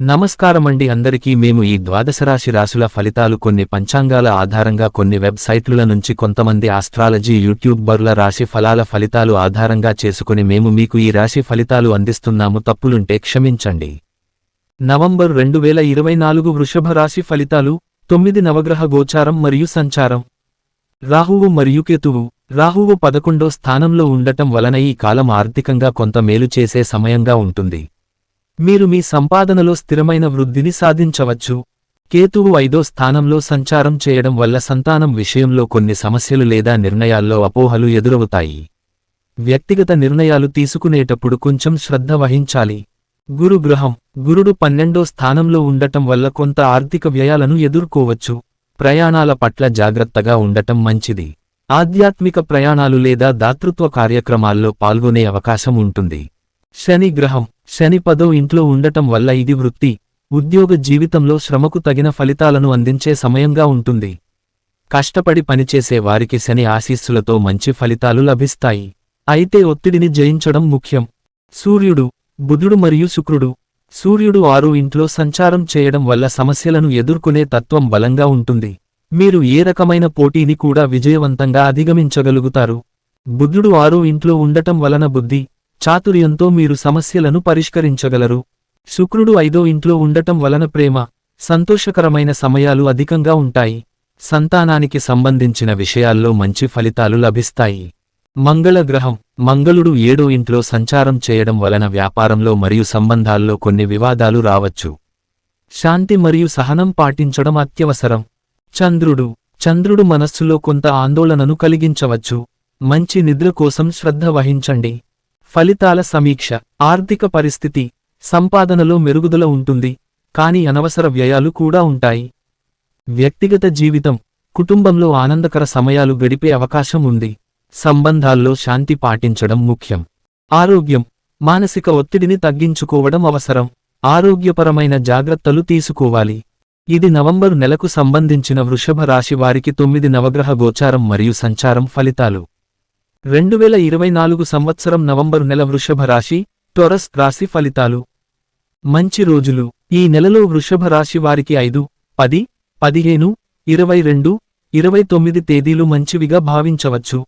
నమస్కారమండి అందరికీ మేము ఈ ద్వాదశరాశి రాశుల ఫలితాలు కొన్ని పంచాంగాల ఆధారంగా కొన్ని వెబ్సైట్ల నుంచి కొంతమంది ఆస్ట్రాలజీ యూట్యూబర్ల రాశి ఫలాల ఫలితాలు ఆధారంగా చేసుకుని మేము మీకు ఈ రాశి ఫలితాలు అందిస్తున్నాము. తప్పులుంటే క్షమించండి. నవంబర్ రెండు వేల ఇరవై నాలుగు వృషభ రాశి ఫలితాలు తొమ్మిది నవగ్రహ గోచారం మరియు సంచారం. రాహువు మరియు కేతువు రాహువు పదకొండో స్థానంలో ఉండటం వలన ఈ కాలం ఆర్థికంగా కొంత మేలు చేసే సమయంగా ఉంటుంది. మీరు మీ సంపాదనలో స్థిరమైన వృద్ధిని సాధించవచ్చు. కేతువు ఐదో స్థానంలో సంచారం చేయడం వల్ల సంతానం విషయంలో కొన్ని సమస్యలు లేదా నిర్ణయాల్లో అపోహలు ఎదురవుతాయి. వ్యక్తిగత నిర్ణయాలు తీసుకునేటప్పుడు కొంచెం శ్రద్ధ వహించాలి. గురు గురుడు పన్నెండో స్థానంలో ఉండటం వల్ల కొంత ఆర్థిక వ్యయాలను ఎదుర్కోవచ్చు. ప్రయాణాల పట్ల జాగ్రత్తగా ఉండటం మంచిది. ఆధ్యాత్మిక ప్రయాణాలు లేదా దాతృత్వ కార్యక్రమాల్లో పాల్గొనే అవకాశం ఉంటుంది. శని గ్రహం శని పదో ఇంట్లో ఉండటం వల్ల ఇది వృత్తి. ఉద్యోగ జీవితంలో శ్రమకు తగిన ఫలితాలను అందించే సమయంగా ఉంటుంది. కష్టపడి పనిచేసే వారికి శని ఆశీస్సులతో మంచి ఫలితాలు లభిస్తాయి. అయితే ఒత్తిడిని జయించడం ముఖ్యం. సూర్యుడు బుధుడు మరియు శుక్రుడు. సూర్యుడు ఆరు ఇంట్లో సంచారం చేయడం వల్ల సమస్యలను ఎదుర్కొనే తత్వం బలంగా ఉంటుంది. మీరు ఏ రకమైన పోటీని కూడా విజయవంతంగా అధిగమించగలుగుతారు. బుధుడు ఆరు ఇంట్లో ఉండటం వలన బుద్ధి చాతుర్యంతో మీరు సమస్యలను పరిష్కరించగలరు. శుక్రుడు ఐదో ఇంట్లో ఉండటం వలన ప్రేమ సంతోషకరమైన సమయాలు అధికంగా ఉంటాయి. సంతానానికి సంబంధించిన విషయాల్లో మంచి ఫలితాలు లభిస్తాయి. మంగళ గ్రహం మంగళుడు ఏడో ఇంట్లో సంచారం చేయడం వలన వ్యాపారంలో మరియు సంబంధాల్లో కొన్ని వివాదాలు రావచ్చు. శాంతి మరియు సహనం పాటించడం అత్యవసరం. చంద్రుడు చంద్రుడు మనస్సులో కొంత ఆందోళనను కలిగించవచ్చు. మంచి నిద్ర కోసం శ్రద్ధ వహించండి. ఫలితాల సమీక్ష ఆర్థిక పరిస్థితి సంపాదనలో మెరుగుదల ఉంటుంది కాని అనవసర వ్యయాలు కూడా ఉంటాయి. వ్యక్తిగత జీవితం కుటుంబంలో ఆనందకర సమయాలు గడిపే అవకాశం ఉంది. సంబంధాల్లో శాంతి పాటించడం ముఖ్యం. ఆరోగ్యం మానసిక ఒత్తిడిని తగ్గించుకోవడం అవసరం. ఆరోగ్యపరమైన జాగ్రత్తలు తీసుకోవాలి. ఇది నవంబరు నెలకు సంబంధించిన వృషభ రాశి వారికి తొమ్మిది నవగ్రహ గోచారం మరియు సంచారం ఫలితాలు. రెండు వేల ఇరవై నాలుగు సంవత్సరం నవంబరు నెల వృషభ రాశి టొరస్ రాశి ఫలితాలు. మంచి రోజులు. ఈ నెలలో వృషభ రాశి వారికి ఐదు పది పదిహేను ఇరవై రెండు ఇరవై తొమ్మిది తేదీలు మంచివిగా భావించవచ్చు.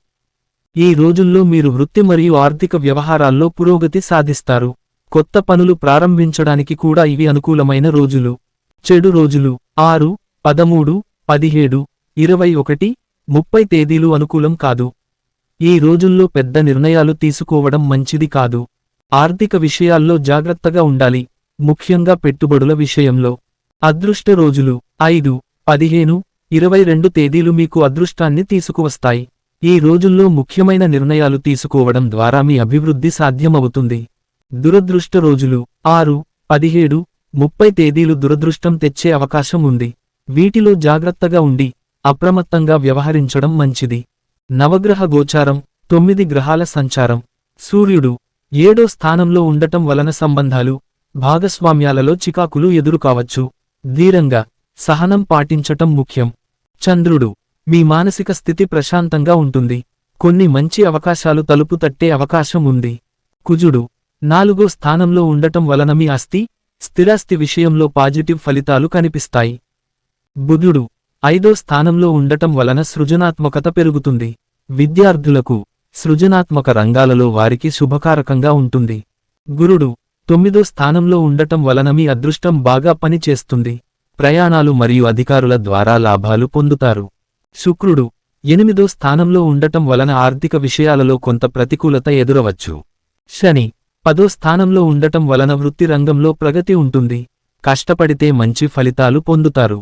ఈ రోజుల్లో మీరు వృత్తి మరియు ఆర్థిక వ్యవహారాల్లో పురోగతి సాధిస్తారు. కొత్త పనులు ప్రారంభించడానికి కూడా ఇవి అనుకూలమైన రోజులు. చెడు రోజులు. ఆరు పదమూడు పదిహేడు ఇరవై ఒకటి ముప్పై తేదీలు అనుకూలం కాదు. ఈ రోజుల్లో పెద్ద నిర్ణయాలు తీసుకోవడం మంచిది కాదు. ఆర్థిక విషయాల్లో జాగ్రత్తగా ఉండాలి. ముఖ్యంగా పెట్టుబడుల విషయంలో. అదృష్ట రోజులు. ఐదు పదిహేను ఇరవై రెండు తేదీలు మీకు అదృష్టాన్ని తీసుకువస్తాయి. ఈ రోజుల్లో ముఖ్యమైన నిర్ణయాలు తీసుకోవడం ద్వారా మీ అభివృద్ధి సాధ్యమవుతుంది. దురదృష్ట రోజులు. ఆరు పదిహేడు ముప్పై తేదీలు దురదృష్టం తెచ్చే అవకాశం ఉంది. వీటిలో జాగ్రత్తగా ఉండి అప్రమత్తంగా వ్యవహరించడం మంచిది. నవగ్రహ గోచారం తొమ్మిది గ్రహాల సంచారం. సూర్యుడు ఏడో స్థానంలో ఉండటం వలన సంబంధాలు భాగస్వామ్యాలలో చికాకులు ఎదురుకావచ్చు. ధీరంగా సహనం పాటించటం ముఖ్యం. చంద్రుడు మీ మానసిక స్థితి ప్రశాంతంగా ఉంటుంది. కొన్ని మంచి అవకాశాలు తలుపు తట్టే అవకాశం ఉంది. కుజుడు నాలుగో స్థానంలో ఉండటం వలన మీ ఆస్తి స్థిరాస్తి విషయంలో పాజిటివ్ ఫలితాలు కనిపిస్తాయి. బుధుడు ఐదో స్థానంలో ఉండటం వలన సృజనాత్మకత పెరుగుతుంది. విద్యార్థులకు సృజనాత్మక రంగాలలో వారికి శుభకారకంగా ఉంటుంది. గురుడు తొమ్మిదో స్థానంలో ఉండటం వలన మీ అదృష్టం బాగా పనిచేస్తుంది. ప్రయాణాలు మరియు అధికారుల ద్వారా లాభాలు పొందుతారు. శుక్రుడు ఎనిమిదో స్థానంలో ఉండటం వలన ఆర్థిక విషయాలలో కొంత ప్రతికూలత ఎదురవచ్చు. శని పదో స్థానంలో ఉండటం వలన వృత్తి రంగంలో ప్రగతి ఉంటుంది. కష్టపడితే మంచి ఫలితాలు పొందుతారు.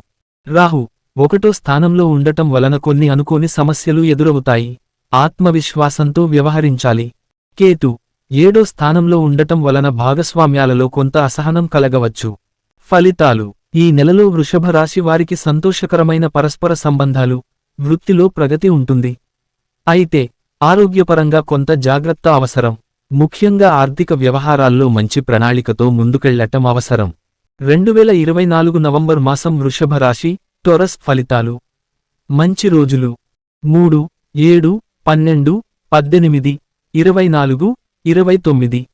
రాహు ఒకటో స్థానంలో ఉండటం వలన కొన్ని అనుకోని సమస్యలు ఎదురవుతాయి. ఆత్మవిశ్వాసంతో వ్యవహరించాలి. కేతు ఏడో స్థానంలో ఉండటం వలన భాగస్వామ్యాలలో కొంత అసహనం కలగవచ్చు. ఫలితాలు ఈ నెలలో వృషభ రాశి వారికి సంతోషకరమైన పరస్పర సంబంధాలు వృత్తిలో ప్రగతి ఉంటుంది. అయితే ఆరోగ్యపరంగా కొంత జాగ్రత్త అవసరం. ముఖ్యంగా ఆర్థిక వ్యవహారాల్లో మంచి ప్రణాళికతో ముందుకెళ్ళటం అవసరం. రెండువేల ఇరవై నాలుగు నవంబర్ మాసం వృషభ రాశి టొరస్ ఫలితాలు. మంచి రోజులు. మూడు ఏడు పన్నెండు పద్దెనిమిది ఇరవై నాలుగు ఇరవై తొమ్మిది.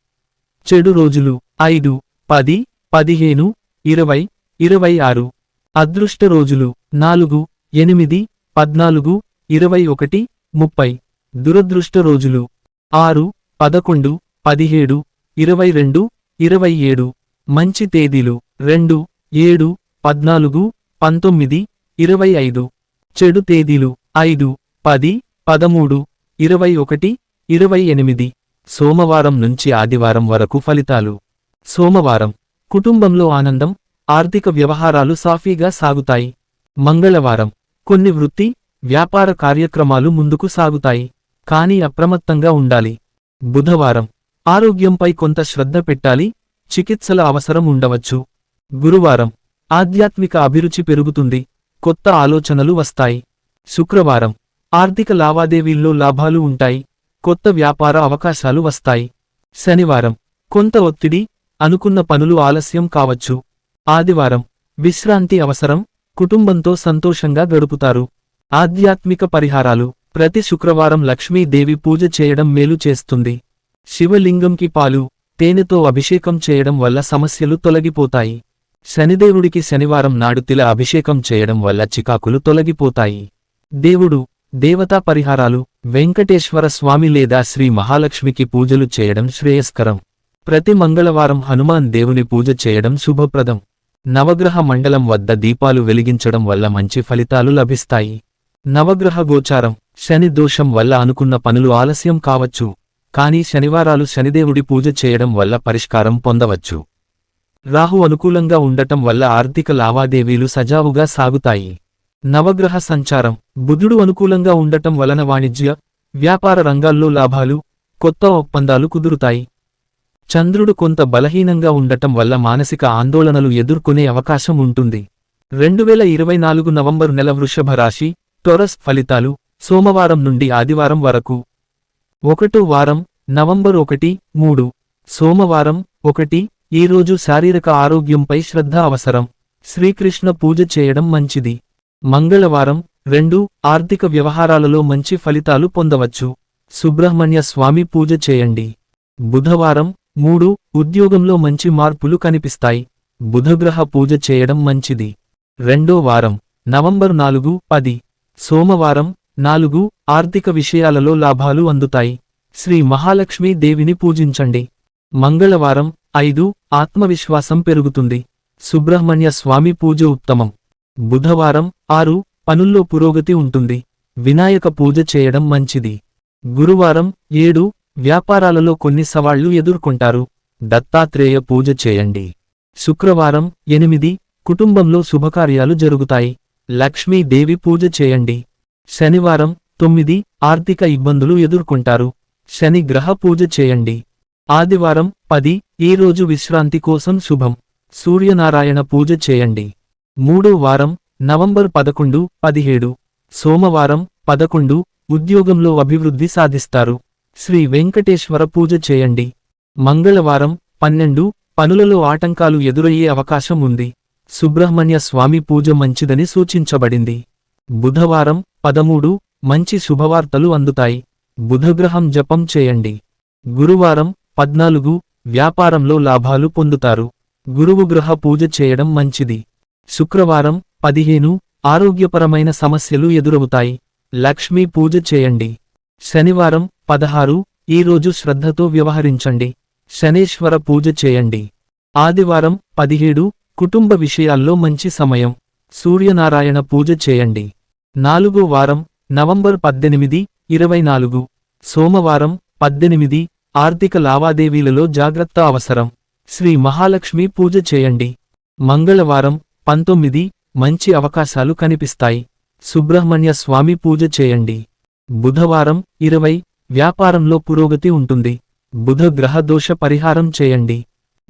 చెడు రోజులు. ఐదు పది పదిహేను ఇరవై ఇరవై ఆరు. అదృష్ట రోజులు. నాలుగు ఎనిమిది పద్నాలుగు ఇరవై ఒకటి ముప్పై. దురదృష్ట రోజులు. ఆరు పదకొండు పదిహేడు ఇరవై రెండు ఇరవై ఏడు. మంచి తేదీలు. రెండు ఏడు పద్నాలుగు పంతొమ్మిది ఇరవై ఐదు చెడు తేదీలు ఐదు పది పదమూడు ఇరవై ఒకటి ఇరవై ఎనిమిది సోమవారం నుంచి ఆదివారం వరకు ఫలితాలు. సోమవారం కుటుంబంలో ఆనందం ఆర్థిక వ్యవహారాలు సాఫీగా సాగుతాయి. మంగళవారం కొన్ని వృత్తి వ్యాపార కార్యక్రమాలు ముందుకు సాగుతాయి కానీ అప్రమత్తంగా ఉండాలి. బుధవారం ఆరోగ్యంపై కొంత శ్రద్ధ పెట్టాలి చికిత్సల అవసరం ఉండవచ్చు. గురువారం ఆధ్యాత్మిక అభిరుచి పెరుగుతుంది కొత్త ఆలోచనలు వస్తాయి. శుక్రవారం. ఆర్థిక లావాదేవీల్లో లాభాలు ఉంటాయి కొత్త వ్యాపార అవకాశాలు వస్తాయి. శనివారం. కొంత ఒత్తిడి అనుకున్న పనులు ఆలస్యం కావచ్చు. ఆదివారం. విశ్రాంతి అవసరం కుటుంబంతో సంతోషంగా గడుపుతారు. ఆధ్యాత్మిక పరిహారాలు. ప్రతి శుక్రవారం లక్ష్మీదేవి పూజ చేయడం మేలు చేస్తుంది. శివలింగంకి పాలు తేనెతో అభిషేకం చేయడం వల్ల సమస్యలు తొలగిపోతాయి. శనిదేవుడికి శనివారం నాడు తిల అభిషేకం చేయడం వల్ల చికాకులు తొలగిపోతాయి. దేవుడు దేవతా పరిహారాలు వెంకటేశ్వర స్వామి లేదా శ్రీ మహాలక్ష్మికి పూజలు చేయడం శ్రేయస్కరం. ప్రతి మంగళవారం హనుమాన్ దేవుని పూజ చేయడం శుభప్రదం. నవగ్రహ మండలం వద్ద దీపాలు వెలిగించడం వల్ల మంచి ఫలితాలు లభిస్తాయి. నవగ్రహ గోచారం శని దోషం వల్ల అనుకున్న పనులు ఆలస్యం కావచ్చు. కానీ శనివారాలు శనిదేవుడి పూజ చేయడం వల్ల పరిష్కారం పొందవచ్చు. రాహు అనుకూలంగా ఉండటం వల్ల ఆర్థిక లావాదేవీలు సజావుగా సాగుతాయి. నవగ్రహ సంచారం. బుధుడు అనుకూలంగా ఉండటం వలన వాణిజ్య వ్యాపార రంగాల్లో లాభాలు కొత్త ఒప్పందాలు కుదురుతాయి. చంద్రుడు కొంత బలహీనంగా ఉండటం వల్ల మానసిక ఆందోళనలు ఎదుర్కొనే అవకాశం ఉంటుంది. రెండువేల ఇరవై నాలుగు నవంబరు నెల వృషభ రాశి టొరస్ ఫలితాలు సోమవారం నుండి ఆదివారం వరకు. ఒకటో వారం నవంబర్ ఒకటి మూడు. సోమవారం ఒకటి ఈ రోజు శారీరక ఆరోగ్యంపై శ్రద్ధ అవసరం. శ్రీకృష్ణ పూజ చేయడం మంచిది. మంగళవారం రెండు ఆర్థిక వ్యవహారాలలో మంచి ఫలితాలు పొందవచ్చు. సుబ్రహ్మణ్య స్వామి పూజ చేయండి. బుధవారం మూడు ఉద్యోగంలో మంచి మార్పులు కనిపిస్తాయి. బుధగ్రహ పూజ చేయడం మంచిది. రెండో వారం నవంబర్ నాలుగు పది. సోమవారం నాలుగు ఆర్థిక విషయాలలో లాభాలు అందుతాయి. శ్రీ మహాలక్ష్మీ దేవిని పూజించండి. మంగళవారం ఐదు ఆత్మవిశ్వాసం పెరుగుతుంది. సుబ్రహ్మణ్య స్వామి పూజ ఉత్తమం. బుధవారం ఆరు పనుల్లో పురోగతి ఉంటుంది. వినాయక పూజ చేయడం మంచిది. గురువారం ఏడు వ్యాపారాలలో కొన్ని సవాళ్ళు ఎదుర్కొంటారు. దత్తాత్రేయ పూజ చేయండి. శుక్రవారం ఎనిమిది కుటుంబంలో శుభకార్యాలు జరుగుతాయి. లక్ష్మీదేవి పూజ చేయండి. శనివారం తొమ్మిది ఆర్థిక ఇబ్బందులు ఎదుర్కొంటారు. శని గ్రహ పూజ చేయండి. ఆదివారం పది ఈ రోజు విశ్రాంతి కోసం శుభం. సూర్యనారాయణ పూజ చేయండి. మూడో వారం నవంబర్ పదకొండు పదిహేడు. సోమవారం పదకొండు ఉద్యోగంలో అభివృద్ధి సాధిస్తారు. శ్రీ వెంకటేశ్వర పూజ చేయండి. మంగళవారం పన్నెండు పనులలో ఆటంకాలు ఎదురయ్యే అవకాశం ఉంది. సుబ్రహ్మణ్య స్వామి పూజ మంచిదని సూచించబడింది. బుధవారం పదమూడు మంచి శుభవార్తలు అందుతాయి. బుధగ్రహం జపం చేయండి. గురువారం పద్నాలుగు వ్యాపారంలో లాభాలు పొందుతారు. గురువు గ్రహ పూజ చేయడం మంచిది. శుక్రవారం పదిహేను ఆరోగ్యపరమైన సమస్యలు ఎదురవుతాయి. లక్ష్మీ పూజ చేయండి. శనివారం పదహారు ఈరోజు శ్రద్ధతో వ్యవహరించండి. శనేశ్వర పూజ చేయండి. ఆదివారం పదిహేడు కుటుంబ విషయాల్లో మంచి సమయం. సూర్యనారాయణ పూజ చేయండి. నాలుగో వారం నవంబర్ పద్దెనిమిది ఇరవై నాలుగు. సోమవారం పద్దెనిమిది ఆర్థిక లావాదేవీలలో జాగ్రత్త అవసరం. శ్రీ మహాలక్ష్మి పూజ చేయండి. మంగళవారం పంతొమ్మిది మంచి అవకాశాలు కనిపిస్తాయి. సుబ్రహ్మణ్య స్వామి పూజ చేయండి. బుధవారం ఇరవై వ్యాపారంలో పురోగతి ఉంటుంది. బుధ గ్రహ దోష పరిహారం చేయండి.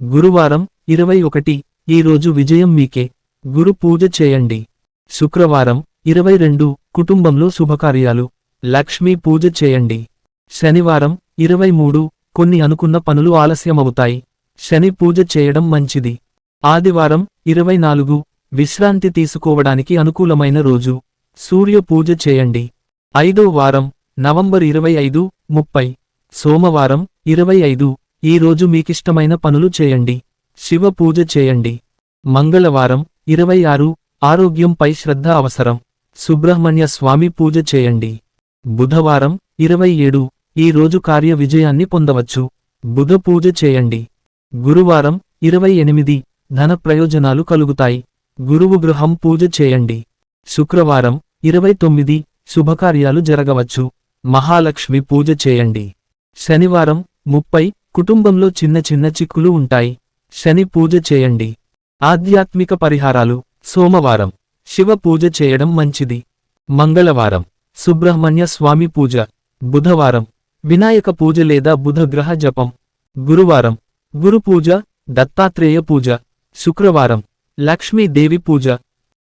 గురువారం ఇరవై ఒకటి ఈరోజు విజయం మీకే. గురు పూజ చేయండి. శుక్రవారం ఇరవై రెండు కుటుంబంలో శుభకార్యాలు. లక్ష్మీ పూజ చేయండి. శనివారం ఇరవై మూడు కొన్ని అనుకున్న పనులు ఆలస్యమవుతాయి. శని పూజ చేయడం మంచిది. ఆదివారం ఇరవై నాలుగు విశ్రాంతి తీసుకోవడానికి అనుకూలమైన రోజు. సూర్య పూజ చేయండి. ఐదో వారం నవంబర్ ఇరవై ఐదు ముప్పై. సోమవారం ఇరవై ఐదు ఈ రోజు మీకిష్టమైన పనులు చేయండి. శివ పూజ చేయండి. మంగళవారం ఇరవై ఆరు ఆరోగ్యంపై శ్రద్ధ అవసరం. సుబ్రహ్మణ్య స్వామి పూజ చేయండి. బుధవారం ఇరవై ఏడు ఈ రోజు కార్య విజయాన్ని పొందవచ్చు. బుధ పూజ చేయండి. గురువారం ఇరవై ఎనిమిది ధన ప్రయోజనాలు కలుగుతాయి. గురువు గృహం పూజ చేయండి. శుక్రవారం ఇరవై తొమ్మిది శుభకార్యాలు జరగవచ్చు. మహాలక్ష్మి పూజ చేయండి. శనివారం ముప్పై కుటుంబంలో చిన్న చిన్న చిక్కులు ఉంటాయి. శని పూజ చేయండి. ఆధ్యాత్మిక పరిహారాలు. సోమవారం శివ పూజ చేయడం మంచిది. మంగళవారం సుబ్రహ్మణ్య స్వామి పూజ. బుధవారం వినాయక పూజ లేదా బుధ గ్రహ జపం. గురువారం. గురు పూజ దత్తాత్రేయ పూజ. శుక్రవారం. లక్ష్మీదేవి పూజ.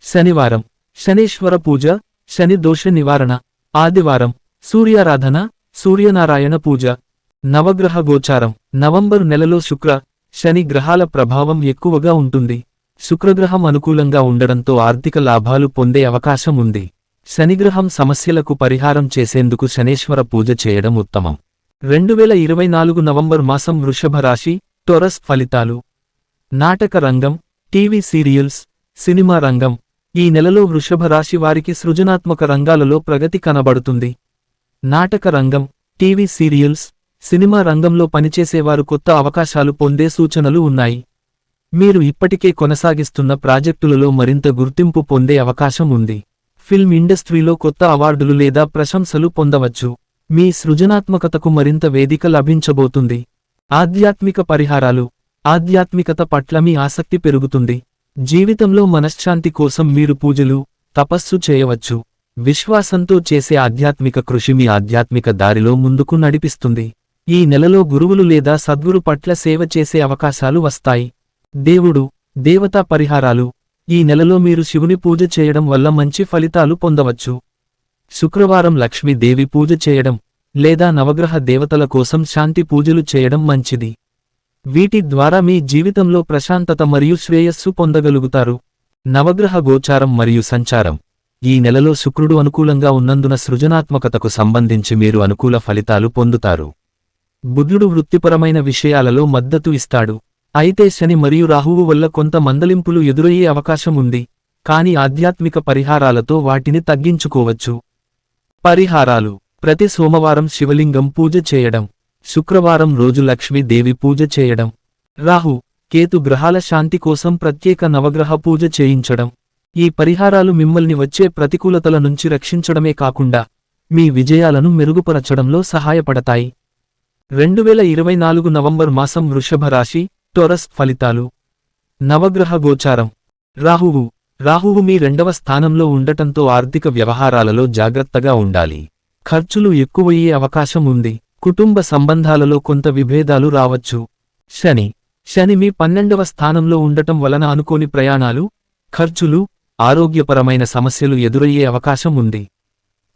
శనివారం. శనీశ్వర పూజ శని దోష నివారణ. ఆదివారం. సూర్యారాధన సూర్యనారాయణ పూజ. నవగ్రహ గోచారం. నవంబరు నెలలో శుక్ర శని గ్రహాల ప్రభావం ఎక్కువగా ఉంటుంది. శుక్రగ్రహం అనుకూలంగా ఉండడంతో ఆర్థిక లాభాలు పొందే అవకాశం ఉంది. శనిగ్రహం సమస్యలకు పరిహారం చేసేందుకు శనేశ్వర పూజ చేయడం ఉత్తమం. రెండు వేల ఇరవై నాలుగు నవంబర్ మాసం వృషభ రాశి టొరస్ ఫలితాలు. నాటక రంగం టీవీ సీరియల్స్ సినిమా రంగం. ఈ నెలలో వృషభ రాశి వారికి సృజనాత్మక రంగాలలో ప్రగతి కనబడుతుంది. నాటక రంగం టీవీ సీరియల్స్ సినిమా రంగంలో పనిచేసేవారు కొత్త అవకాశాలు పొందే సూచనలు ఉన్నాయి. మీరు ఇప్పటికే కొనసాగిస్తున్న ప్రాజెక్టులలో మరింత గుర్తింపు పొందే అవకాశం ఉంది. ఫిల్మ్ ఇండస్ట్రీలో కొత్త అవార్డులు లేదా ప్రశంసలు పొందవచ్చు. మీ సృజనాత్మకతకు మరింత వేదిక లభించబోతుంది. ఆధ్యాత్మిక పరిహారాలు. ఆధ్యాత్మికత పట్ల మీ ఆసక్తి పెరుగుతుంది. జీవితంలో మనశ్శాంతి కోసం మీరు పూజలు తపస్సు చేయవచ్చు. విశ్వాసంతో చేసే ఆధ్యాత్మిక కృషి మీ ఆధ్యాత్మిక దారిలో ముందుకు నడిపిస్తుంది. ఈ నెలలో గురువులు లేదా సద్గురు పట్ల సేవ చేసే అవకాశాలు వస్తాయి. దేవుడు దేవతా పరిహారాలు ఈ నెలలో మీరు శివుని పూజ చేయడం వల్ల మంచి ఫలితాలు పొందవచ్చు. శుక్రవారం లక్ష్మీదేవి పూజ చేయడం లేదా నవగ్రహ దేవతల కోసం శాంతి పూజలు చేయడం మంచిది. వీటి ద్వారా మీ జీవితంలో ప్రశాంతత మరియు శ్రేయస్సు పొందగలుగుతారు. నవగ్రహ గోచారం మరియు సంచారం. ఈ నెలలో శుక్రుడు అనుకూలంగా ఉన్నందున సృజనాత్మకతకు సంబంధించి మీరు అనుకూల ఫలితాలు పొందుతారు. బుద్ధుడు వృత్తిపరమైన విషయాలలో మద్దతు ఇస్తాడు. అయితే శని మరియు రాహువు వల్ల కొంత మందలింపులు ఎదురయ్యే అవకాశం ఉంది కాని ఆధ్యాత్మిక పరిహారాలతో వాటిని తగ్గించుకోవచ్చు. పరిహారాలు. ప్రతి సోమవారం శివలింగం పూజ చేయడం. శుక్రవారం రోజు లక్ష్మీదేవి పూజ చేయడం. రాహు. కేతు గ్రహాల శాంతి కోసం ప్రత్యేక నవగ్రహ పూజ చేయించడం. ఈ పరిహారాలు మిమ్మల్ని వచ్చే ప్రతికూలతల నుంచి రక్షించడమే కాకుండా మీ విజయాలను మెరుగుపరచడంలో సహాయపడతాయి. రెండు వేల ఇరవై నాలుగు నవంబర్ మాసం వృషభ రాశి టొరస్ ఫలితాలు. నవగ్రహ గోచారం. రాహువు. రాహువు మీ రెండవ స్థానంలో ఉండటంతో ఆర్థిక వ్యవహారాలలో జాగ్రత్తగా ఉండాలి. ఖర్చులు ఎక్కువయ్యే అవకాశం ఉంది. కుటుంబ సంబంధాలలో కొంత విభేదాలు రావచ్చు. శని. శని మీ పన్నెండవ స్థానంలో ఉండటం వలన అనుకోని ప్రయాణాలు ఖర్చులు ఆరోగ్యపరమైన సమస్యలు ఎదురయ్యే అవకాశం ఉంది.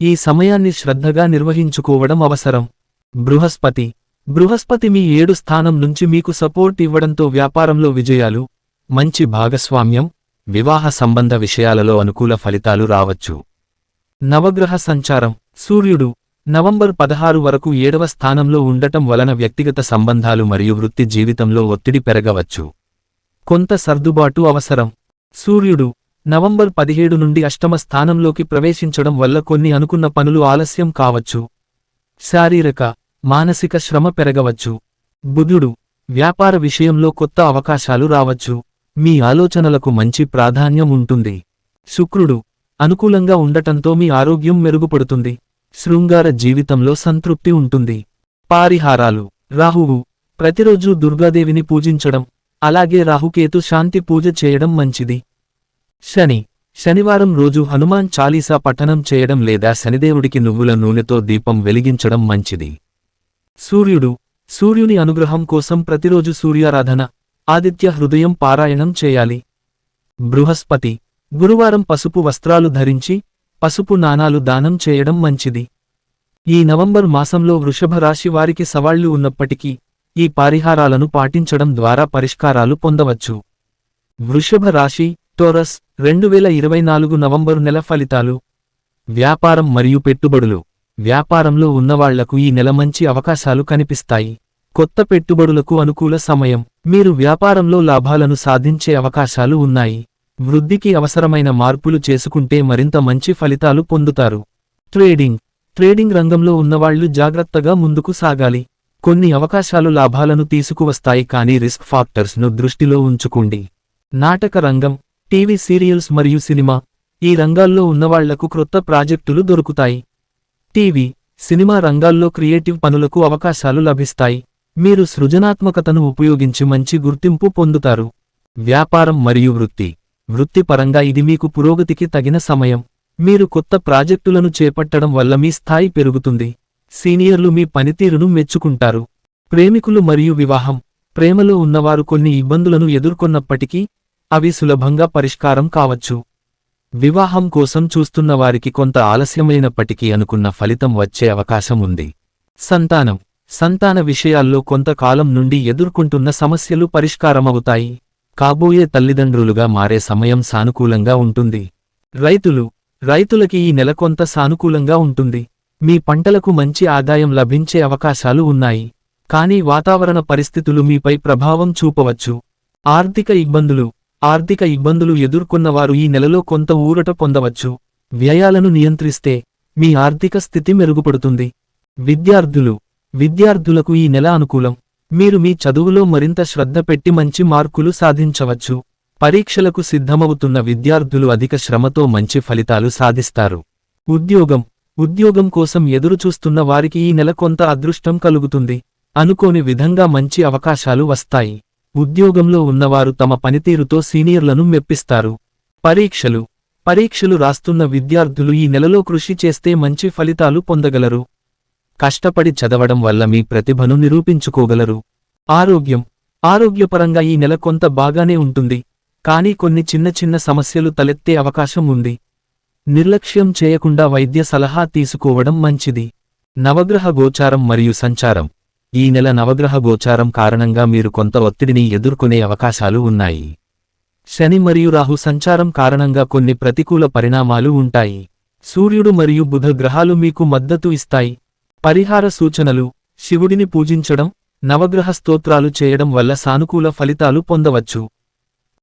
ఈ సమయాన్ని శ్రద్ధగా నిర్వహించుకోవడం అవసరం. బృహస్పతి. బృహస్పతి మీ ఏడు స్థానం నుంచి మీకు సపోర్ట్ ఇవ్వడంతో వ్యాపారంలో విజయాలు మంచి భాగస్వామ్యం వివాహ సంబంధ విషయాలలో అనుకూల ఫలితాలు రావచ్చు. నవగ్రహ సంచారం. సూర్యుడు నవంబర్ పదహారు వరకు ఏడవ స్థానంలో ఉండటం వలన వ్యక్తిగత సంబంధాలు మరియు వృత్తి జీవితంలో ఒత్తిడి పెరగవచ్చు. కొంత సర్దుబాటు అవసరం. సూర్యుడు నవంబర్ పదిహేడు నుండి అష్టమ స్థానంలోకి ప్రవేశించడం వల్ల కొన్ని అనుకున్న పనులు ఆలస్యం కావచ్చు. శారీరక మానసిక శ్రమ పెరగవచ్చు. బుధుడు వ్యాపార విషయంలో కొత్త అవకాశాలు రావచ్చు. మీ ఆలోచనలకు మంచి ప్రాధాన్యం ఉంటుంది. శుక్రుడు అనుకూలంగా ఉండటంతో మీ ఆరోగ్యం మెరుగుపడుతుంది. శృంగార జీవితంలో సంతృప్తి ఉంటుంది. పారిహారాలు రాహువు ప్రతిరోజూ దుర్గాదేవిని పూజించడం అలాగే రాహుకేతు శాంతి పూజ చేయడం మంచిది. శని శనివారం రోజు హనుమాన్ చాలీసా పఠనం చేయడం లేదా శనిదేవుడికి నువ్వుల నూనెతో దీపం వెలిగించడం మంచిది. సూర్యుడు సూర్యుని అనుగ్రహం కోసం ప్రతిరోజు సూర్యారాధన ఆదిత్య హృదయం పారాయణం చేయాలి. బృహస్పతి గురువారం పసుపు వస్త్రాలు ధరించి పసుపు నాణాలు దానం చేయడం మంచిది. ఈ నవంబర్ మాసంలో వృషభ రాశి వారికి సవాళ్ళు ఉన్నప్పటికీ ఈ పరిహారాలను పాటించడం ద్వారా పరిష్కారాలు పొందవచ్చు. వృషభ రాశి టోరస్ రెండు వేల ఇరవై నాలుగు నవంబరు నెల ఫలితాలు. వ్యాపారం మరియు పెట్టుబడులు. వ్యాపారంలో ఉన్నవాళ్ళకు ఈ నెల మంచి అవకాశాలు కనిపిస్తాయి. కొత్త పెట్టుబడులకు అనుకూల సమయం. మీరు వ్యాపారంలో లాభాలను సాధించే అవకాశాలు ఉన్నాయి. వృద్ధికి అవసరమైన మార్పులు చేసుకుంటే మరింత మంచి ఫలితాలు పొందుతారు. ట్రేడింగ్. ట్రేడింగ్ రంగంలో ఉన్నవాళ్ళు జాగ్రత్తగా ముందుకు సాగాలి. కొన్ని అవకాశాలు లాభాలను తీసుకువస్తాయి కానీ రిస్క్ ఫాక్టర్స్ను దృష్టిలో ఉంచుకోండి. నాటక రంగం. టీవీ సీరియల్స్ మరియు సినిమా. ఈ రంగాల్లో ఉన్నవాళ్ళకు క్రొత్త ప్రాజెక్టులు దొరుకుతాయి. టీవీ సినిమా రంగాల్లో క్రియేటివ్ పనులకు అవకాశాలు లభిస్తాయి. మీరు సృజనాత్మకతను ఉపయోగించి మంచి గుర్తింపు పొందుతారు. వ్యాపారం మరియు వృత్తి. వృత్తిపరంగా ఇది మీకు పురోగతికి తగిన సమయం. మీరు కొత్త ప్రాజెక్టులను చేపట్టడం వల్ల మీ స్థాయి పెరుగుతుంది. సీనియర్లు మీ పనితీరును మెచ్చుకుంటారు. ప్రేమికులు మరియు వివాహం. ప్రేమలో ఉన్నవారు కొన్ని ఇబ్బందులను ఎదుర్కొన్నప్పటికీ అవి సులభంగా పరిష్కారం కావచ్చు. వివాహం కోసం చూస్తున్న వారికి కొంత ఆలస్యమైనప్పటికీ అనుకున్న ఫలితం వచ్చే అవకాశం ఉంది. సంతానం. సంతాన విషయాల్లో కొంతకాలం నుండి ఎదుర్కొంటున్న సమస్యలు పరిష్కారమవుతాయి. కాబోయే తల్లిదండ్రులుగా మారే సమయం సానుకూలంగా ఉంటుంది. రైతులు. రైతులకి ఈ నెల కొంత సానుకూలంగా ఉంటుంది. మీ పంటలకు మంచి ఆదాయం లభించే అవకాశాలు ఉన్నాయి. కానీ వాతావరణ పరిస్థితులు మీపై ప్రభావం చూపవచ్చు. ఆర్థిక ఇబ్బందులు. ఆర్థిక ఇబ్బందులు ఎదుర్కొన్నవారు ఈ నెలలో కొంత ఊరట పొందవచ్చు. వ్యయాలను నియంత్రిస్తే మీ ఆర్థిక స్థితి మెరుగుపడుతుంది. విద్యార్థులు విద్యార్థులకు ఈ నెల అనుకూలం. మీరు మీ చదువులో మరింత శ్రద్ధ పెట్టి మంచి మార్కులు సాధించవచ్చు. పరీక్షలకు సిద్ధమవుతున్న విద్యార్థులు అధిక శ్రమతో మంచి ఫలితాలు సాధిస్తారు. ఉద్యోగం ఉద్యోగం కోసం ఎదురుచూస్తున్న వారికి ఈ నెల కొంత అదృష్టం కలుగుతుంది. అనుకోని విధంగా మంచి అవకాశాలు వస్తాయి. ఉద్యోగంలో ఉన్నవారు తమ పనితీరుతో సీనియర్లను మెప్పిస్తారు. పరీక్షలు. పరీక్షలు రాస్తున్న విద్యార్థులు ఈ నెలలో కృషి చేస్తే మంచి ఫలితాలు పొందగలరు. కష్టపడి చదవడం వల్ల మీ ప్రతిభను నిరూపించుకోగలరు. ఆరోగ్యం. ఆరోగ్యపరంగా ఈ నెల కొంత బాగానే ఉంటుంది. కానీ కొన్ని చిన్న చిన్న సమస్యలు తలెత్తే అవకాశం ఉంది. నిర్లక్ష్యం చేయకుండా వైద్య సలహా తీసుకోవడం మంచిది. నవగ్రహ గోచారం మరియు సంచారం. ఈ నెల నవగ్రహ గోచారం కారణంగా మీరు కొంత ఒత్తిడిని ఎదుర్కొనే అవకాశాలు ఉన్నాయి. శని మరియు రాహు సంచారం కారణంగా కొన్ని ప్రతికూల పరిణామాలు ఉంటాయి. సూర్యుడు మరియు బుధ గ్రహాలు మీకు మద్దతు ఇస్తాయి. పరిహార సూచనలు శివుడిని పూజించడం నవగ్రహ స్తోత్రాలు చేయడం వల్ల సానుకూల ఫలితాలు పొందవచ్చు.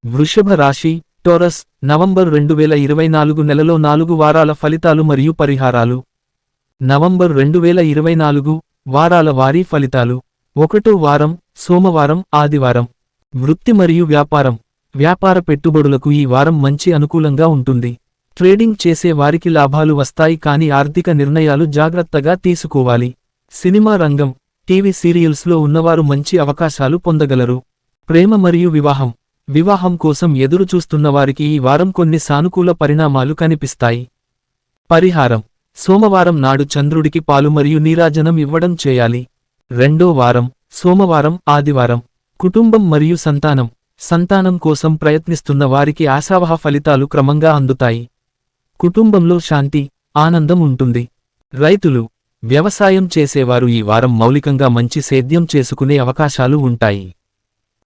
వృషభ రాశి టోరస్ నవంబర్ రెండు వేల ఇరవై నాలుగు నెలలో నాలుగు వారాల ఫలితాలు మరియు పరిహారాలు. నవంబర్ రెండు వేల ఇరవై నాలుగు వారాల వారీ ఫలితాలు. ఒకటో వారం సోమవారం ఆదివారం. వృత్తి మరియు వ్యాపారం. వ్యాపార పెట్టుబడులకు ఈ వారం మంచి అనుకూలంగా ఉంటుంది. ట్రేడింగ్ చేసే వారికి లాభాలు వస్తాయి కానీ ఆర్థిక నిర్ణయాలు జాగ్రత్తగా తీసుకోవాలి. సినిమా రంగం టీవీ సీరియల్స్లో ఉన్నవారు మంచి అవకాశాలు పొందగలరు. ప్రేమ మరియు వివాహం. వివాహం కోసం ఎదురు వారికి ఈ వారం కొన్ని సానుకూల పరిణామాలు కనిపిస్తాయి. పరిహారం. సోమవారం నాడు చంద్రుడికి పాలు మరియు నీరాజనం ఇవ్వడం చేయాలి. రెండో వారం సోమవారం ఆదివారం. కుటుంబం మరియు సంతానం. సంతానం కోసం ప్రయత్నిస్తున్న వారికి ఆశావహ ఫలితాలు క్రమంగా అందుతాయి. కుటుంబంలో శాంతి ఆనందం ఉంటుంది. రైతులు వ్యవసాయం చేసేవారు ఈ వారం మౌలికంగా మంచి సేద్యం చేసుకునే అవకాశాలు ఉంటాయి.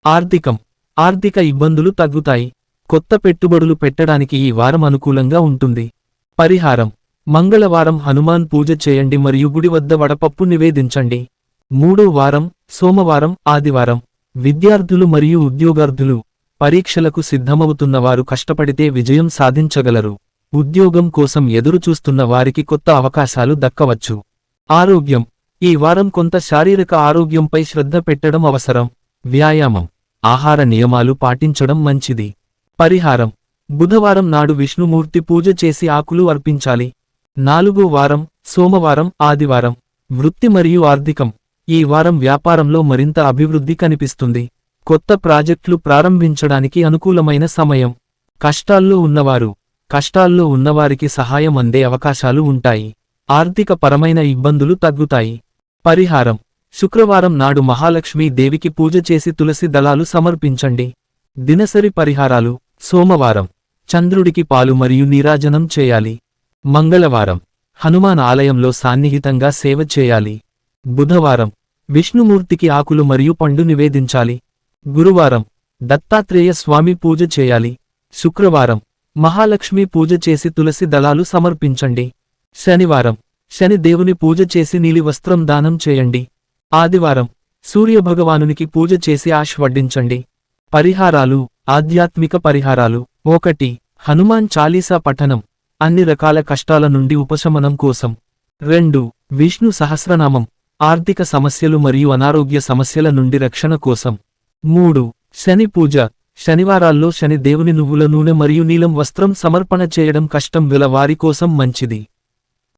ఆర్థికం. ఆర్థిక ఇబ్బందులు తగ్గుతాయి. కొత్త పెట్టుబడులు పెట్టడానికి ఈ వారం అనుకూలంగా ఉంటుంది. పరిహారం. మంగళవారం హనుమాన్ పూజ చేయండి మరియు గుడి వద్ద వడపప్పు నివేదించండి. మూడో వారం సోమవారం ఆదివారం. విద్యార్థులు మరియు ఉద్యోగార్థులు పరీక్షలకు సిద్ధమవుతున్నవారు కష్టపడితే విజయం సాధించగలరు. ఉద్యోగం కోసం ఎదురుచూస్తున్న వారికి కొత్త అవకాశాలు దక్కవచ్చు. ఆరోగ్యం. ఈ వారం కొంత శారీరక ఆరోగ్యంపై శ్రద్ధ పెట్టడం అవసరం. వ్యాయామం. ఆహార నియమాలు పాటించడం మంచిది. పరిహారం. బుధవారం నాడు విష్ణుమూర్తి పూజ చేసి ఆకులు అర్పించాలి. నాలుగో వారం సోమవారం ఆదివారం. వృత్తి మరియు ఆర్థికం. ఈ వారం వ్యాపారంలో మరింత అభివృద్ధి కనిపిస్తుంది. కొత్త ప్రాజెక్టులు ప్రారంభించడానికి అనుకూలమైన సమయం. కష్టాల్లో ఉన్నవారు. కష్టాల్లో ఉన్నవారికి సహాయం అందే అవకాశాలు ఉంటాయి. ఆర్థిక పరమైన ఇబ్బందులు తగ్గుతాయి. పరిహారం. శుక్రవారం నాడు మహాలక్ష్మీ దేవికి పూజ చేసి తులసి దళాలు సమర్పించండి. దినసరి పరిహారాలు. సోమవారం. చంద్రుడికి పాలు మరియు నీరాజనం చేయాలి. మంగళవారం. హనుమాన్ ఆలయంలో సాన్నిహితంగా సేవ చేయాలి. బుధవారం విష్ణుమూర్తికి ఆకులు మరియు పండు నివేదించాలి. గురువారం దత్తాత్రేయ స్వామి పూజ చేయాలి. శుక్రవారం మహాలక్ష్మి పూజ చేసి తులసి దళాలు సమర్పించండి. శనివారం శని దేవుని పూజ చేసి నీలి వస్త్రం దానం చేయండి. ఆదివారం సూర్యభగవానునికి పూజ చేసి ఆశ్వడ్డించండి పరిహారాలు ఆధ్యాత్మిక పరిహారాలు. ఒకటి హనుమాన్ చాలీసా పఠనం. అన్ని రకాల కష్టాల నుండి ఉపశమనం కోసం. రెండు విష్ణు సహస్రనామం ఆర్థిక సమస్యలు మరియు అనారోగ్య సమస్యల నుండి రక్షణ కోసం. మూడు శని పూజ శనివారాల్లో శని దేవుని నువ్వుల నూనె మరియు నీలం వస్త్రం సమర్పణ చేయడం కష్టం గల వారి కోసం మంచిది.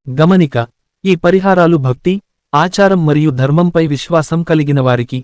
గమనిక ఈ పరిహారాలు భక్తి ఆచారం మరియు ధర్మంపై విశ్వాసం కలిగిన వారికి.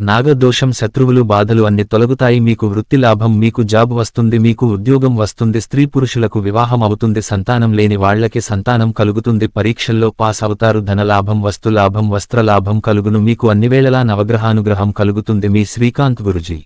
నాగదోషం శత్రువులు బాధలు అన్ని తొలగుతాయి. మీకు వృత్తి లాభం మీకు జాబ్ వస్తుంది మీకు ఉద్యోగం వస్తుంది. స్త్రీ పురుషులకు వివాహం అవుతుంది. సంతానం లేని వాళ్ళకి సంతానం కలుగుతుంది. పరీక్షల్లో పాస్ అవుతారు. ధనలాభం వస్తులాభం వస్త్రలాభం కలుగును. మీకు అన్నివేళలా నవగ్రహానుగ్రహం కలుగుతుంది. మీ శ్రీకాంత్ గురుజీ.